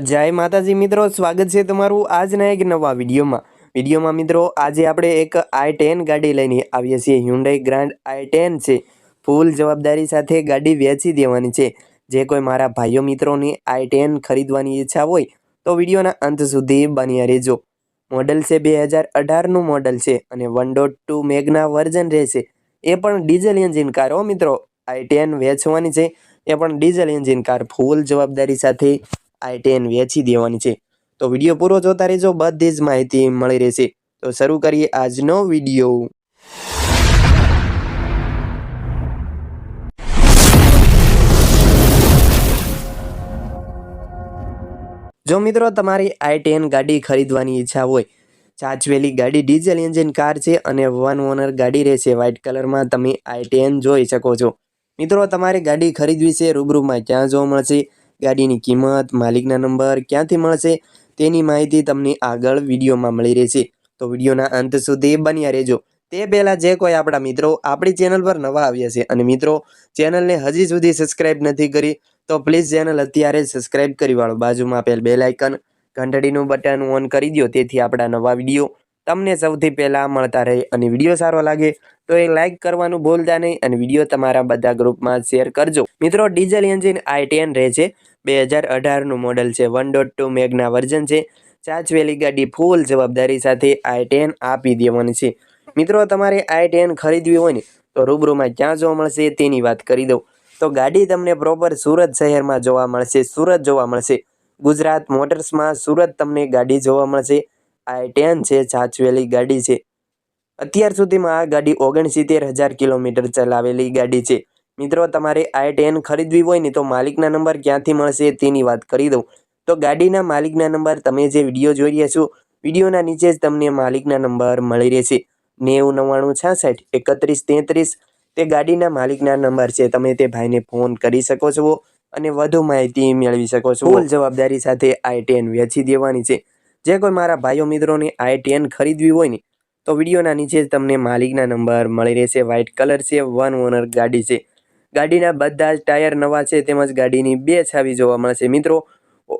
જય માતાજી મિત્રો, સ્વાગત છે તમારું આજના એક નવા વિડીયોમાં. વિડીયોમાં મિત્રો, આજે આપણે એક આઈ ટેન ગાડી લઈને આવીએ છીએ. હ્યુન્ડાઈ ગ્રાન્ડ આઈ ટેન છે. ફૂલ જવાબદારી સાથે ગાડી વેચી દેવાની છે. જે કોઈ મારા ભાઈઓ મિત્રોની આઈ ટેન ખરીદવાની ઈચ્છા હોય, તો વિડીયોના અંત સુધી બન્યા રહેજો. મોડલ છે બે હજાર અઢારનું મોડલ છે અને one dot two Magna version રહેશે. એ પણ ડીઝલ એન્જિન કાર હો મિત્રો. આઈ ટેન વેચવાની છે. એ પણ ડીઝલ એન્જિન કાર. ફૂલ જવાબદારી સાથે આઈ ટેન વેચી દેવાની છે. તો વીડિયો પૂરો જોતા રહેજો, બધી જ માહિતી મળી રહેશે. તો શરૂ કરીએ આજનો વીડિયો. જો મિત્રો તમારી આઈ ટેન ગાડી ખરીદવાની ઈચ્છા હોય સાચવેલી ગાડી ડીઝલ એન્જિન કાર છે અને વન ઓનર ગાડી રહેશે વ્હાઇટ કલરમાં તમે આઈ ટેન જોઈ શકો છો. મિત્રો, તમારે ગાડી ખરીદવી છે, રૂબરૂમાં ક્યાં જોવા મળશે? ગાડીની કિંમત, માલિકના નંબર ક્યાંથી મળશે તેની માહિતી તમને આગળ વિડીયોમાં મળી રહેશે. તો વિડીયોના અંત સુધી બન્યા રહેજો. તે પહેલાં જે કોઈ આપણા મિત્રો આપણી ચેનલ પર નવા આવ્યા છે અને મિત્રો ચેનલને હજી સુધી સબસ્ક્રાઇબ નથી કરી, તો પ્લીઝ ચેનલ અત્યારે સબસ્ક્રાઇબ કરી વાળો. બાજુમાં આપેલ બેલ આઇકન, ઘંટડીનું બટન ઓન કરી દો તેથી આપણા નવા વીડિયો તમને સૌથી પહેલાં મળતા રહે અને વીડિયો સારો લાગે, તો એ લાઇક કરવાનું ભૂલતા નહીં અને વીડિયો તમારા બધા ગ્રુપમાં શેર કરજો. મિત્રો, ડીઝલ એન્જિન આઈ ટેન રહે છે. બે હજાર અઢારનું મોડલ છે. One dot two Magna version છે. ચાચવેલી ગાડી ફૂલ જવાબદારી સાથે આઈ આપી દેવાની છે. મિત્રો, તમારે આઈ ખરીદવી હોય ને, તો રૂબરૂમાં ક્યાં જોવા મળશે તેની વાત કરી દઉં. તો ગાડી તમને પ્રોપર સુરત શહેરમાં જોવા મળશે, સુરત જોવા મળશે. ગુજરાત મોટર્સમાં સુરત તમને ગાડી જોવા મળશે. આઈ ટેન છે સાચવેલી ગાડી છે. અત્યાર સુધીમાં આ ગાડી ઓગણસિત્તેર હજાર કિલોમીટર ચલાવેલી ગાડી છે. મિત્રો, તમારે આઈ ટેન ખરીદવી હોય ને તો માલિકના નંબર ક્યાંથી મળશે તેની વાત કરી દઉં. તો ગાડીના માલિકના નંબર તમે જે વીડિયો જોઈ રહ્યા છો, વિડીયોના નીચે જ તમને માલિકના નંબર મળી રહેશે. નેવું નવ્વાણું છાસઠ એકત્રીસ તેત્રીસ તે ગાડીના માલિકના નંબર છે. તમે તે ભાઈને ફોન કરી શકો છો અને વધુ માહિતી મેળવી શકો છો. ફૂલ જવાબદારી સાથે આઈ ટેન વેચી દેવાની છે. જે કોઈ મારા ભાઈઓ મિત્રોને આઈ ટેન ખરીદવી હોય ને, તો વિડીયોના નીચે જ તમને માલિકના નંબર મળી રહેશે. વ્હાઇટ કલર છે, વન ઓનર ગાડી છે. ગાડીના બધા જ ટાયર નવા છે, તેમજ ગાડીની બે છાવી જોવા મળશે. મિત્રો,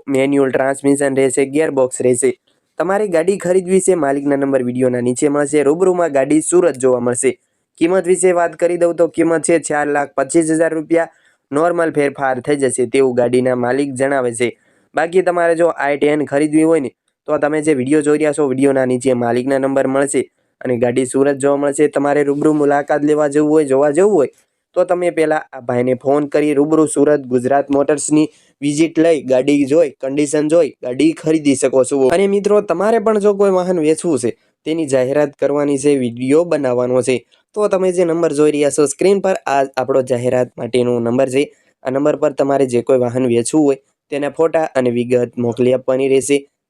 મેન્યુઅલ ટ્રાન્સમિશન રહેશે, ગિયરબોક્સ રહેશે. તમારી ગાડી ખરીદવી છે, માલિકના નંબર વિડીયોના નીચે મળશે. રૂબરૂમાં ગાડી સુરત જોવા મળશે. કિંમત વિશે વાત કરી દઉં તો કિંમત છે ચાર લાખ પચીસ હજાર રૂપિયા. નોર્મલ ફેરફાર થઈ જશે તેવું ગાડીના માલિક જણાવે છે. બાકી તમારે જો આઈ ટેન ખરીદવી હોય ને તો તમે જે વીડિયો જોઈ રહ્યા છો, વિડીયોના નીચે માલિકના નંબર મળશે અને ગાડી સુરત જોવા મળશે. તમારે રૂબરૂ મુલાકાત લેવા જવું હોય, જોવા જવું હોય, તો તમે પહેલાં આ ભાઈને ફોન કરી રૂબરૂ સુરત ગુજરાત મોટર્સની વિઝિટ લઈ, ગાડી જોઈ કન્ડિશન જોઈ, ગાડી ખરીદી શકો છો. અને મિત્રો, તમારે પણ જો કોઈ વાહન વેચવું છે, તેની જાહેરાત કરવાની છે, વીડિયો બનાવવાનો છે, તો તમે જે નંબર જોઈ રહ્યા છો, સ્ક્રીન પર આ આપણો જાહેરાત માટેનો નંબર છે. આ નંબર પર તમારે જે કોઈ વાહન વેચવું હોય, તેના ફોટા અને વિગત મોકલી આપવાની રહેશે.